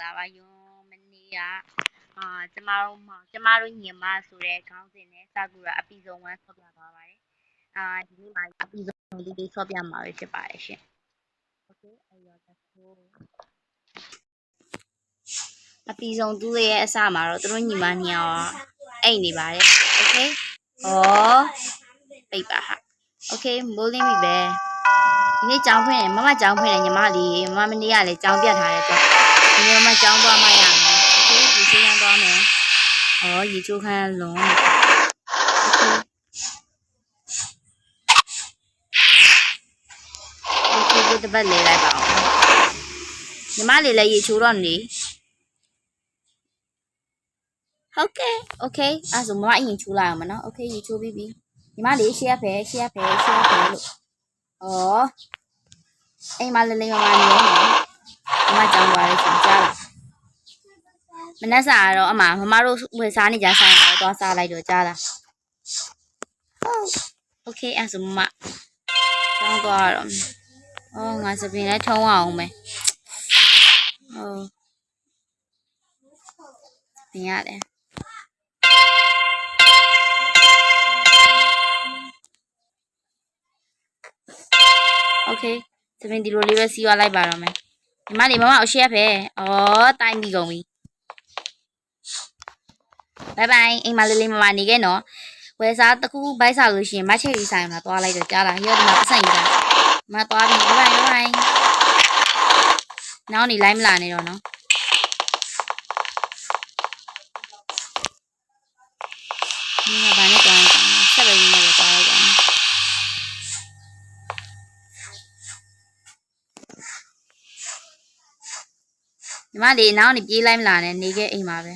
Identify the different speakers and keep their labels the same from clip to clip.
Speaker 1: ္ဂလာပါယွန်းမနေ့ကအာကျမတို့မကျမတို့ညီမဆိုတဲ့ခေါင်းစဉ်နဲ့စကူရာအပီဇုံ1ဆော့ပြသွားပါတယ်အာဒီနေ့မှာအပီဇုံလေးလေးဆော့ပြမှာပဲဖြစ်ပါတယ်ရှင် Okay အဲ့တော့ let's go အပီဇုံတူးရဲ့အစမှာတော့သူတို့ညီမနှစ်ယောက်အိတ်နေပါတယ် Okay ဩပိတ်ပါဟာ Okay မိုးလင်းပြီပဲဒီနေ့ကြောင်းဖွင့်တယ်မမကြောင်းဖွင့်တယ်ညီမလေးမမမနေ့ကလည်းကြောင်းပြတ်ထားတဲ့အတွက် ဒီနေ့မမကြောင်းသွားမှရမယ် Okay ရေချိုးခန်းသွားမယ်ဩရေချိုးခန်းလုံး Okay Okay ဒီတစ်ပတ်လေးလိုက်ပါအောင်ညီမလေးလည်းရေချိုးတော့နေဟုတ်ကဲ့ Okay အဲ့ဆိုမမအရင်ချိုးလိုက်အောင်မနော် Okay ရေချိုးပြီးပြီညီမလေးရှေ့ရဖဲရှေ့ရဖဲရှေ့ရဖဲလို့ဩအိမ်မလေးလေးမမနေနေ မမကြောင်းသွားလေးရှင်ကြားလားမနှက်စာကတော့အမမမတို့ဝယ်စားနေကြဆိုင်တော့သွားစားလိုက်တော့ကြားလားဟုတ် Okay အဲ့ဆိုမမကြောင်းသွားရတော့မယ်အော်ငါစပင်လည်းထုံးအောင်မယ်ဟုတ်ပင်ရတယ် โอเคစပင်ဒီလိုလေးပဲစီးသွားလိုက်ပါတော့မယ် ညီမလေးမမအရှက်ပဲဩတိုင်းပြီးကုန်ပြီဘိုင်ဘိုင်အိမ်မလေးလေးမမနေခဲ့နော်ဝယ်စားတစ်ခုဘိုက်စားလို့ရှိရင်မချယ်ရီဆိုင်မှာသွားလိုက်တော့ကြားလားရောဒီမှာပတ်စံကြီးတာမသွားပြီဘိုင်ဘိုင်ဘိုင်နောက်နေလိုက်မလာနဲ့တော့နော် မလေးနောက်နေပြေးလိုက်မလားနဲ့နေခဲ့အိမ်မှာပဲ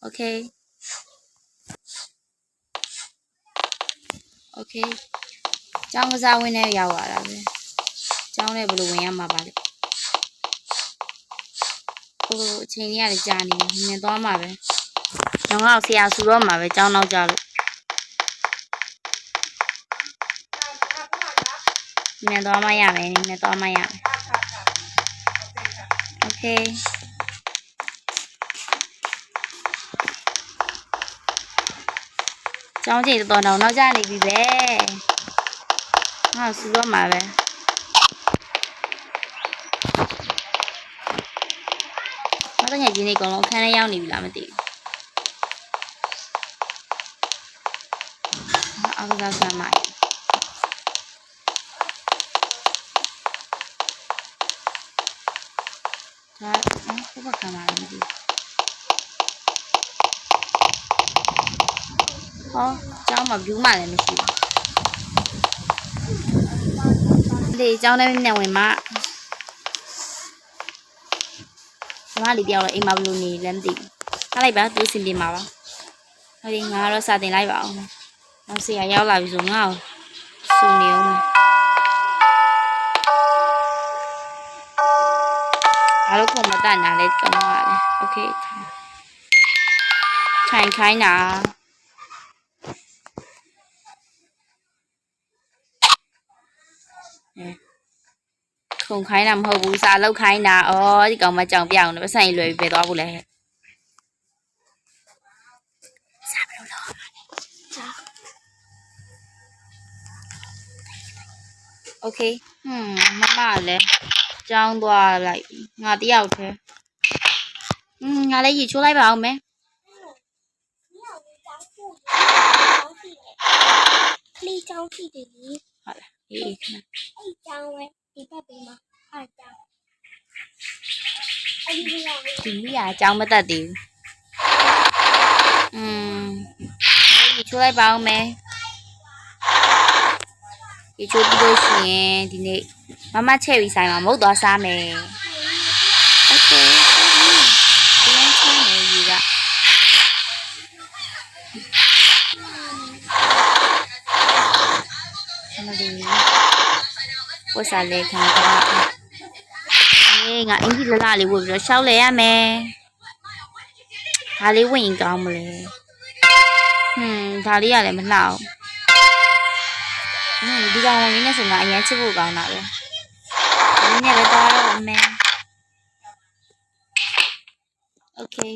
Speaker 1: โอเคโอเคကျောင်းကစားဝင်းနဲ့ရောက်လာတာပဲကျောင်းနဲ့ဘယ်လိုဝင်ရမှာပါလဲဟိုအချိန်ကြီးကလည်းကြာနေပြီမြင်သွားမှာပဲကျောင်းကဆရာဆူတော့မှာပဲကျောင်းနောက်ကြလို့မြင်သွားမှရမယ်မြင်သွားမှရမယ် Okay. ကျောင်းချိန်တော်တော်နောက်ကျနေပြီပဲ။ငါစူတော့မှာပဲ။မတငယ်ချင်းတွေအကုန်လုံးအခန်းထဲရောက်နေပြီလားမသိဘူး။အားကစားဆမ်းမိုင်း ဒါဟိုဘက်ခံပါလားမသိဘူး။ဟောကျောင်းမှာ view မှလည်းမရှိဘူး။ဒီကျောင်းထဲနဲ့ဝင်မှမမလေးတယောက်လည်းအိမ်မှာဘယ်လိုနေလဲမသိဘူး။ထားလိုက်ပါသူစင်ပြမှာပါ။ဟုတ်ဒီငါကတော့စာတင်လိုက်ပါအောင်။နောက်ဆရာရောက်လာပြီဆိုငါ့ကိုစုနေအောင် ဘာလို့ခုံမတတ်နာလဲကောင်းပါလေ။ Okay ထိုင်ခိုင်းတာအဲခုံခိုင်းတာမဟုတ်ဘူးစာလောက်ခိုင်းတာဩဒီကောင်မကြောင်ပြအောင်လည်းပဆိုင်လွယ်ပြီးပဲသွားဖို့လဲစာဘယ်လိုလုပ်ရမှာလဲစာ Okay ဟွန်းမမလည်းကြောင်းသွားလိုက်ပြီ ငါတယောက်တည်းอืมငါလည်းရေချိုးလိုက်ပါအောင်မယ်
Speaker 2: ခလီချောင်းရှိတယ်လေ
Speaker 1: ဟုတ်လားအေးခဏ
Speaker 2: အဲ့ချောင်းပဲဒီဘက်ပေးမှာအဲ့ချောင်းအဲ့ဒီလောက်ပဲ
Speaker 1: ဒီမိရအကြောင်းမတတ်သေးဘူးอืมရေချိုးလိုက်ပါအောင်မယ်ရေချိုးပြီးလို့ရှိရင်ဒီနေ့မမချက်ပြီးဆိုင်မှာမဟုတ်သွားစားမယ် ဝတ်စားလဲခံတာအေးငါအင်ကြီးလလလေးဝတ်ပြီးတော့ရှောက်လဲရမယ်ဒါလေးဝင်ရင်ကောင်းမလဲဟွန်းဒါလေးကလည်းမလှအောင်ဟွန်းဒီကောင်ဝင်နေဆိုငါအရင်ချစ်ဖို့ကောင်းတာပဲဒီနေ့ပဲသွားတော့မယ် Okay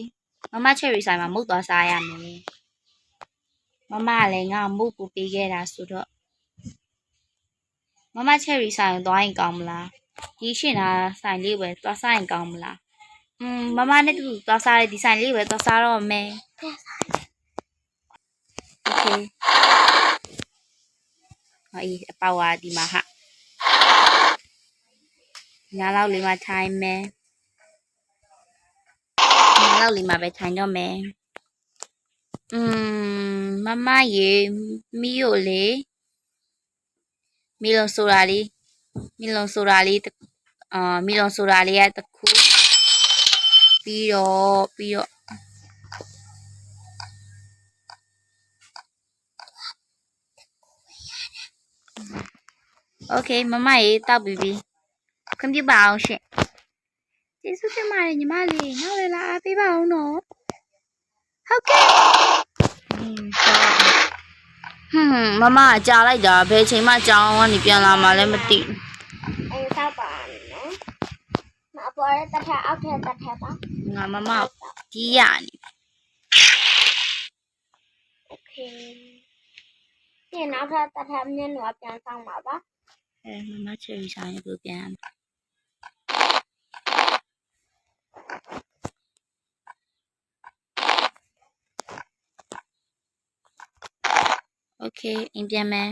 Speaker 1: မမ cherry ဆိုင်မှာမုတ်သွားစားရမယ်မမလည်းငါမုတ်ကိုပေးခဲ့တာဆိုတော့ မမချယ်ရီဆိုင်ကိုသွားရင်ကောင်းမလားဒီရှင်းတာဆိုင်လေးပဲသွားစားရင်ကောင်းမလားอืมမမနဲ့တူသွားစားတဲ့ဒီဆိုင်လေးပဲသွားစားတော့မယ်โอเคဟောအေးအပေါကဒီမှာဟာညာလောက်လေးမှာထိုင်မယ်ညာလောက်လေးမှာပဲထိုင်တော့မယ်อืมမမရေမီးကိုလေ မီလုံဆိုတာလေးမီလုံဆိုတာလေးတစ်အာမီလုံဆိုတာလေးကတစ်ခုပြီးတော့ပြီးတော့โอเคမမရေတောက်ပြီးပြီခွင့်ပြုပါအောင်ရှင်ကျေးဇူးတင်ပါတယ်ညီမလေးနောက်လည်းလာအားပေးပါအောင်နော်ဟုတ်ကဲ့ ဟင်းကြောက်ဟွန်းမမကကြာလိုက်တာဘယ်ချိန်မှကြောင်းကနေပြန်လာမှလည်းမသိဘူး
Speaker 2: အဲဆောက်ပါနော်မအပေါ်ရဲ့တစ်ထပ်အောက်ထပ်တစ်ထပ်ပါ
Speaker 1: ငါမမကြီးရနေ
Speaker 2: โอเคပြန်နောက်ထပ်တစ်ထပ်မျက်နှာပြန်ဆောင်ပါပါ
Speaker 1: အဲမမချယ်ရီဆိုင်ကိုပြန် โอเคအင်ပြန်မယ်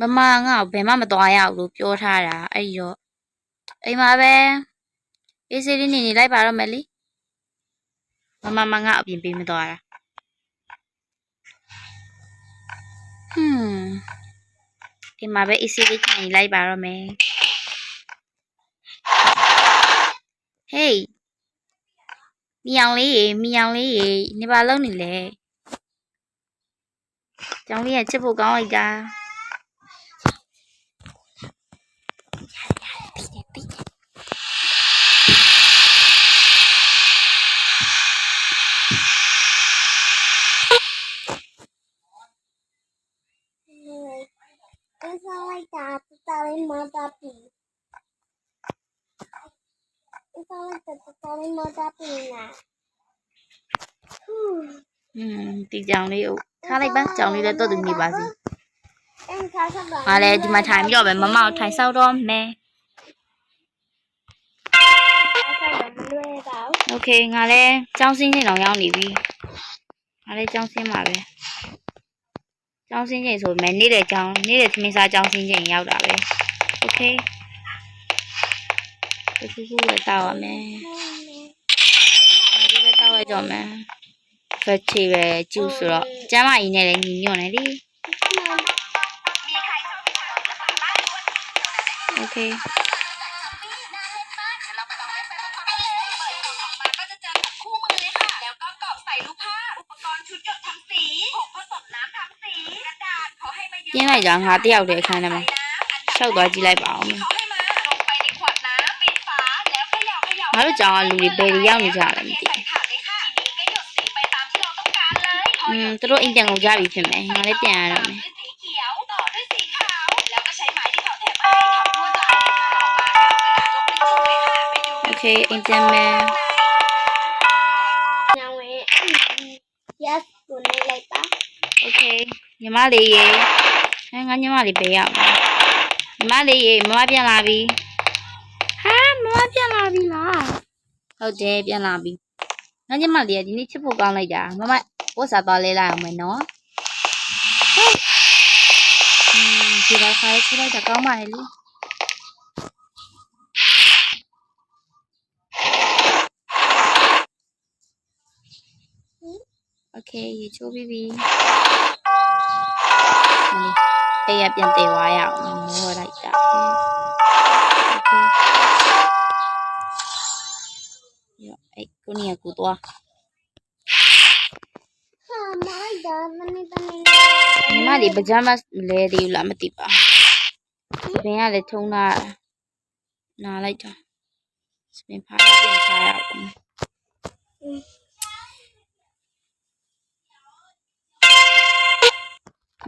Speaker 1: မမငါ့ကိုဘယ်မှမသွားရဘူးလို့ပြောထားတာအဲ့ဒီတော့အိမ်မှာပဲအေးစေးလေးနေနေလိုက်ပါတော့မယ်လीမမမငါ့အပြင်ပေးမသွားတာဟွန်းအိမ်မှာပဲအေးစေးလေးထိုင်နေလိုက်ပါတော့မယ်ဟေးမြောင်လေးရေမြောင်လေးရေနေပါလုံးနေလေ ကျောင်းလေးကချစ်ဖို့ကောင်းလိုက်တာ
Speaker 2: အဲဆောက်လိုက်တာတော်လေးမတော်ပြီအဲဆောက်လိုက်တာတော်လေးမတော်ပြီနာဟူး
Speaker 1: อืมဒီကြောင်လေးကို ထားလိုက်ပါကြောင်လေးလည်းတော့သူနေပါစေ
Speaker 2: အဲဆောက်ဆောက်ပါ။
Speaker 1: ဟာလေဒီမှာထိုင်ပြီးတော့ပဲမမကိုထိုင်ဆောက်တော့မယ်
Speaker 2: ဆောက်တော့မလွယ်ပါဘူး။
Speaker 1: Okay ငါလည်းကြောင်းစင်းချင်းတော့ရောက်နေပြီ။ငါလည်းကြောင်းစင်းပါပဲ။ကြောင်းစင်းချင်းဆိုပေမဲ့နေ့တဲ့ကြောင်းနေ့တဲ့သမင်းစားကြောင်းစင်းချင်းရောက်တာပဲ။ Okay ။ဒီခုခုလည်းတောက်ရမယ်။ဒါဒီပဲတောက်လိုက်တော့မယ်။ vegetable juice ဆိုတော့ကျမကြီးနဲ့လည်းညီညွတ်နေ
Speaker 3: သည် okay
Speaker 1: ပြင်းလိုက်ကြငါတယောက်တည်းအခန်းထဲမှာရှောက်သွားကြည့်လိုက်ပါအောင်ငါတို့ကြောင်ကလူတွေဘယ်ရောက်နေကြလဲမသိ
Speaker 3: ဘူး อ อื หย
Speaker 1: ม
Speaker 3: ด
Speaker 1: သူတို့အိမ်ပြန်ကုန်ကြပြီဖြစ်မယ်ငါလည်းပြန်ရတော့မယ်
Speaker 3: ด้วยสีเขียว ต่อด้วยสีขาว แล้วก็ใช้ไหมที่เขาแถมให้ทำลวดลายออกมาทำกระดาษลงเป็นจุดเลยค่ะ ไปดู
Speaker 1: โอเคအိမ်ပြန်မယ်
Speaker 2: ညောင်းဝင် yes ကိုနေလိုက်ပါ
Speaker 1: โอเคညီမလေးရေအဲငါညီမလေးဘယ်ရောက်လဲညီမလေးရေမမပြန်လာပြီဟာမမပြန်လာပြီလားဟုတ်တယ်ပြန်လာပြီငါညီမလေးကဒီနေ့ချစ်ဖို့ကောင်းလိုက်တာမမ ủa sao lại là mày nó, 我啥包里啦？没拿。嗯，起来快出来，再搞买哩。Okay, you too, baby. Đây là biển tề hoài ạ, mua lại cả. Okay. Yo, ấy, cô
Speaker 2: nè, cô to. ဒါမနေ့တနေ့
Speaker 1: ညီမလေးပကြမ်းမလဲသေးဘူးလားမသိပါစပင်ကလည်းထုံးတာနားလိုက်တာစပင်ဖားပြန်ချရအောင်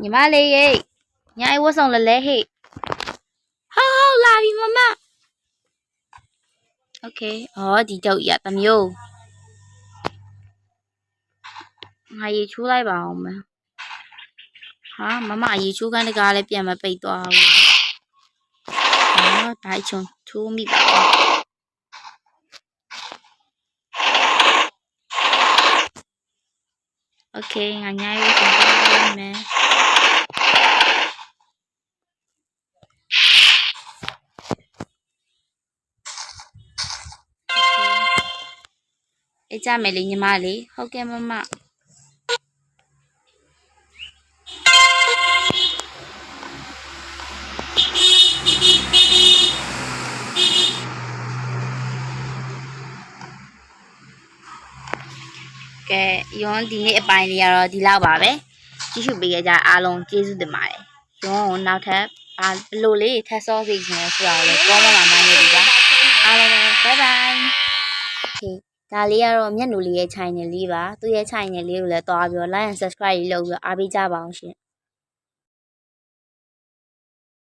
Speaker 1: ညီမလေးရေညာအိုးဝတ်ဆောင်လဲလဲဟေ့ဟောဟောလာပြီမမ โอเคဟောဒီတုတ်ရတစ်မျိုး ငါရေချိုးလိုက်ပါအောင်မယ်ဟာမမရေချိုးခန်းတကားလည်းပြန်မပိတ်သွားဘူးဟာဘိုက်ချုံချိုးမိပါโอเคငါညာရေးပြန်ပါမယ် အေးကြမယ်လေညီမလေးဟုတ်ကဲ့မမ ကျွန်တော်ဒီနေ့အပိုင်းလေးကတော့ဒီလောက်ပါပဲကြည့်ရှုပေးကြကြအားလုံးကျေးဇူးတင်ပါတယ်ကျွန်တော်နောက်ထပ်ဘာလို့လေးထပ်ဆော့စေချင်လဲဆိုတာကိုလည်း comment မှာနိုင်နေပြီပါအားလုံးပဲ bye bye ဒါလေးကတော့မျက်နှာလေးရဲ့ channel လေးပါသူ့ရဲ့ channel လေးကိုလည်းတွားပြီးတော့ like and subscribe လေးလုပ်ပြီးတော့အားပေးကြပါအောင်ရှင်